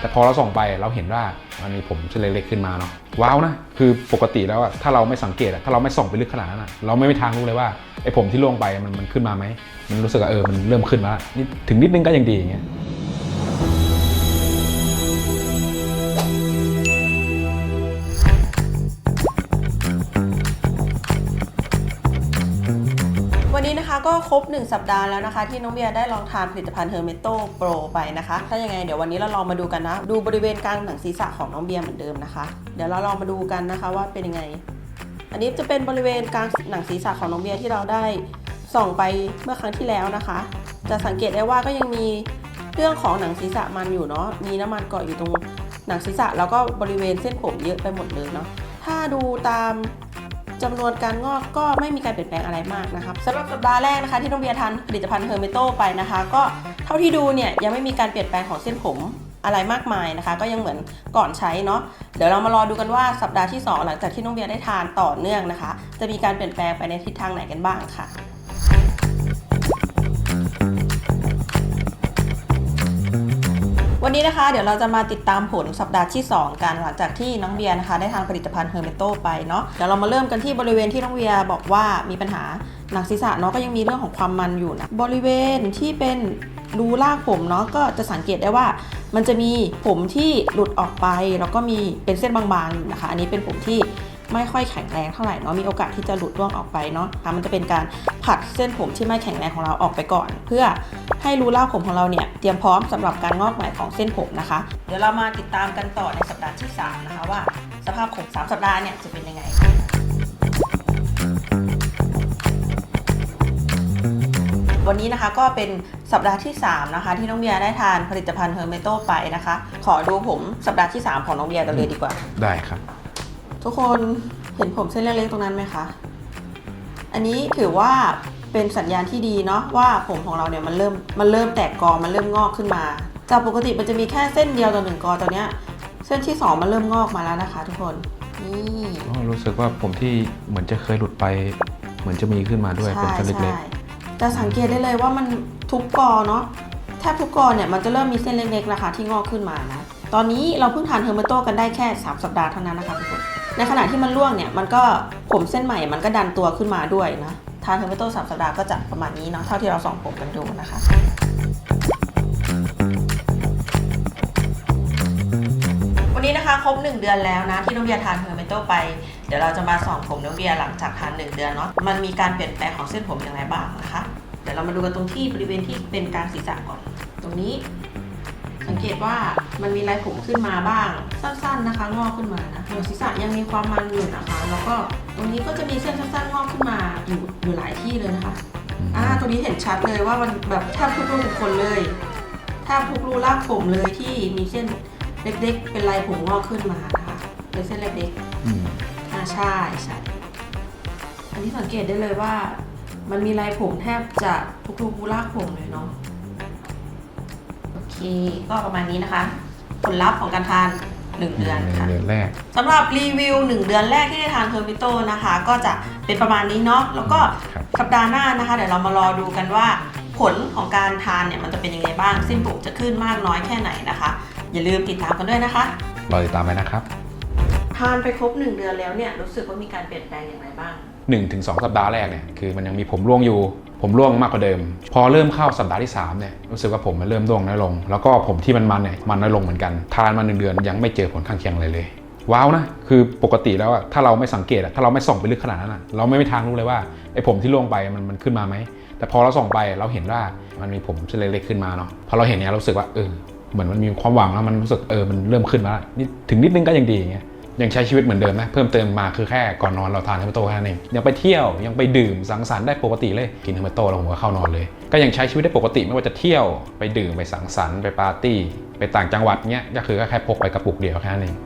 แต่พอเราส่องไปเราเห็นว่ามันมีผมเส้นเล็กๆขึ้นมาเนาะว้าวนะคือปกติแล้วถ้าเราไม่สังเกตถ้าเราไม่ส่องไปลึกขนาดนั้นเราไม่มีทางรู้เลยว่าไอ้ผมที่ล่วงไปมันมันขึ้นมาไหมมันรู้สึกว่าเออมันเริ่มขึ้นมาแล้วนิดถึงนิดนึงก็ยังดีอย่างเงี้ย ก็ครบ 1 สัปดาห์แล้วนะคะ ที่น้องเบียร์ได้ลองทานผลิตภัณฑ์เฮอร์เมโตโปรไปนะคะ ถ้ายังไงเดี๋ยววันนี้เราลองมาดูกันนะ ดูบริเวณกลางหนังศีรษะของน้องเบียร์เหมือนเดิมนะคะ เดี๋ยวเราลองมาดูกันนะคะว่าเป็นยังไง อันนี้จะเป็นบริเวณกลางหนังศีรษะของน้องเบียร์ที่เราได้ส่องไปเมื่อครั้งที่แล้วนะคะ จะสังเกตได้ว่าก็ยังมีเรื่องของหนังศีรษะมันอยู่เนาะ มีน้ำมันเกาะอยู่ตรงหนังศีรษะแล้วก็บริเวณเส้นผมเยอะไปหมดเลยเนาะ ถ้าดูตาม จำนวนการงอกก็ไม่มีการเปลี่ยนแปลงอะไรมากนะครับสำหรับสัปดาห์แรกนะคะที่น้องเบียร์ทานผลิตภัณฑ์เฮอร์เมโตไปนะคะ ก็เท่าที่ดูเนี่ยยังไม่มีการเปลี่ยนแปลงของเส้นผมอะไรมากมายนะคะ ก็ยังเหมือนก่อนใช้เนาะเดี๋ยวเรามารอดูกันว่าสัปดาห์ที่ 2 หลังจากที่น้องเบียร์ได้ทานต่อเนื่องนะคะ จะมีการเปลี่ยนแปลงไปในทิศทางไหนกันบ้างค่ะ วันนี้นะคะเดี๋ยวเราจะมาติดตามผลสัปดาห์ที่ 2 กันหลังจากที่น้องเบียร์นะคะได้ทานผลิตภัณฑ์เฮอร์เมโตไปเนาะเดี๋ยวเรามาเริ่มกันที่บริเวณที่น้องเบียร์บอกว่ามีปัญหาหนังศีรษะเนาะก็ยังมีเรื่องของความมันอยู่นะบริเวณที่เป็นรูลากผมเนาะก็จะสังเกตได้ว่า มันจะมีผมที่หลุดออกไปแล้วก็มีเป็นเส้นบางๆอยู่นะคะ อันนี้เป็นผมที่ ไม่ค่อยแข็งแรงเท่าไหร่เนาะมีโอกาสที่จะหลุดร่วงออกไปเนาะค่ะมันจะเป็นการผัดเส้นผมที่ไม่แข็งแรงของเราออกไปก่อน เพื่อให้รูล่าผมของเราเนี่ยเตรียมพร้อมสำหรับการงอกใหม่ของเส้นผมนะคะ เดี๋ยวเรามาติดตามกันต่อในสัปดาห์ที่3นะคะว่าสภาพผม3สัปดาห์เนี่ยจะเป็นยังไงวันนี้นะคะก็เป็นสัปดาห์ที่ 3 นะคะ ที่น้องเบียร์ได้ทานผลิตภัณฑ์เฮอร์เมโตไปนะคะ ขอดูผมสัปดาห์ที่ 3 ของน้องเบียร์กันเลยดีกว่า ได้ครับ ทุกคนเห็นผมเส้นเล็กๆตรงนั้นไหมคะ อันนี้ถือว่าเป็นสัญญาณที่ดีเนาะว่าผมของเราเนี่ยมันเริ่มมันเริ่มแตกกอมันเริ่มงอกขึ้นมา จากปกติมันจะมีแค่เส้นเดียวต่อหนึ่งกอตอนเนี้ยเส้นที่สองมันเริ่มงอกมาแล้วนะคะ ทุกคนนี่อ๋อรู้สึกว่าผมที่เหมือนจะเคยหลุดไป เหมือนจะมีขึ้นมาด้วยเป็นเส้นเล็กจะสังเกตได้เลยว่ามันทุกกอเนาะแทบทุกกอเนี่ยมันจะเริ่มมีเส้นเล็กๆนะคะที่งอกขึ้นมานะตอนนี้เราเพิ่งทานเฮอร์เมโตกันได้แค่ 3 สัปดาห์เท่านั้นนะคะทุกคน ในขณะที่มันร่วงเนี่ยมันก็ผมเส้นใหม่มันก็ดันตัวขึ้นมาด้วยนะทานเฮอร์เมโตสามสัปดาห์ก็จะประมาณนี้เนาะเท่าที่เราส่องผมกันดูนะคะวันนี้นะคะครบ 1 เดือนแล้วนะที่น้องเบียร์ทานเฮอร์เมโตไป เดี๋ยวเราจะมาส่องผมน้องเบียร์หลังจากทาน 1 เดือนเนาะมันมีการเปลี่ยนแปลงของเส้นผมอย่างไรบ้างนะคะ เดี๋ยวเรามาดูกันตรงที่บริเวณที่เป็นกลางศีรษะก่อน ตรงนี้ สังเกตว่ามันมีลายผมขึ้นมาบ้าง สั้นๆนะคะ งอกขึ้นมานะหนังศีรษะยังมีความมันอยู่นะคะ แล้วก็ตรงนี้ก็จะมีเส้นสั้นๆงอกขึ้นมาอยู่อยู่หลายที่เลยนะคะๆอ่าตรงนี้เห็นชัดเลยว่ามันแบบแทบทุกรูขุมขนเลยแทบทุกรูรากผมเลยที่มีเส้นเล็กๆ เป็นลายผมงอกขึ้นมานะคะเป็นเส้นเล็กอืมๆอ่าใช่ใช่อันนี้สังเกตได้เลยว่า มันมีลายผมแทบจะทุกรูรากผมเลยเนาะโอ เคก็ประมาณนี้นะคะ ผลลัพธ์ของการทาน 1 เดือนค่ะ เดือนแรกสำหรับรีวิว 1 เดือนแรกที่ได้ทานเทอร์มิโตนะคะ ก็จะเป็นประมาณนี้เนาะแล้วก็ครับสัปดาห์หน้านะคะ เดี๋ยวเรามารอดูกันว่า ผลของการทานเนี่ยมันจะเป็นยังไงบ้างเส้นผมจะขึ้นมากน้อยแค่ไหนนะคะ อย่าลืมติดตามกันด้วยนะคะ รอติดตามไปนะครับ ทานไปครบ 1 เดือนแล้วเนี่ยรู้สึกว่ามีการเปลี่ยนแปลงอย่างไรบ้าง 1-2ถึงสัปดาห์แรกเนี่ยคือมันยังมีผมร่วงอยู่ ผมร่วงมากกว่าเดิม พอเริ่มเข้าสัปดาห์ที่3เนี่ยรู้สึกว่าผมมันเริ่มร่วงน้อยลง แล้วก็ผมที่มันมันเนี่ยมันน้อยลงเหมือนกันทานมาหนึ่งเดือนยังไม่เจอผลข้างเคียงอะไรเลยว้าวนะคือปกติแล้วอะถ้าเราไม่สังเกตอะถ้าเราไม่ส่องไปลึกขนาดนั้นอะเราไม่มีทางรู้เลยว่าไอ้ผมที่ร่วงไปมันมันขึ้นมาไหมแต่พอเราส่องไปเราเห็นว่ามันมีผมเส้นเล็กๆขึ้นมาเนาะพอเราเห็นเนี้ยเรารู้สึกว่าเออเหมือนมันมีความหวังแล้วมันรู้สึกเออมันเริ่มขึ้นมาแล้วนิดถึงนิดนึงก็ยังดีอย่างเงี้ย ยังใช้ชีวิตเหมือนเดิมนะ เพิ่มเติมมาคือแค่ก่อนนอนเราทานเทมเปโตแค่นั้นเองยังไปเที่ยวยังไปดื่มสังสรรค์ได้ปกติเลยกินเทมเปโตแล้วผมก็เข้านอนเลย ก็ยังใช้ชีวิตได้ปกติไม่ว่าจะเที่ยวไปดื่มไปสังสรรค์ไปปาร์ตี้ ไปต่างจังหวัดเนี้ยก็คือก็แค่พกไปกระปุกเดียวแค่นั้นเอง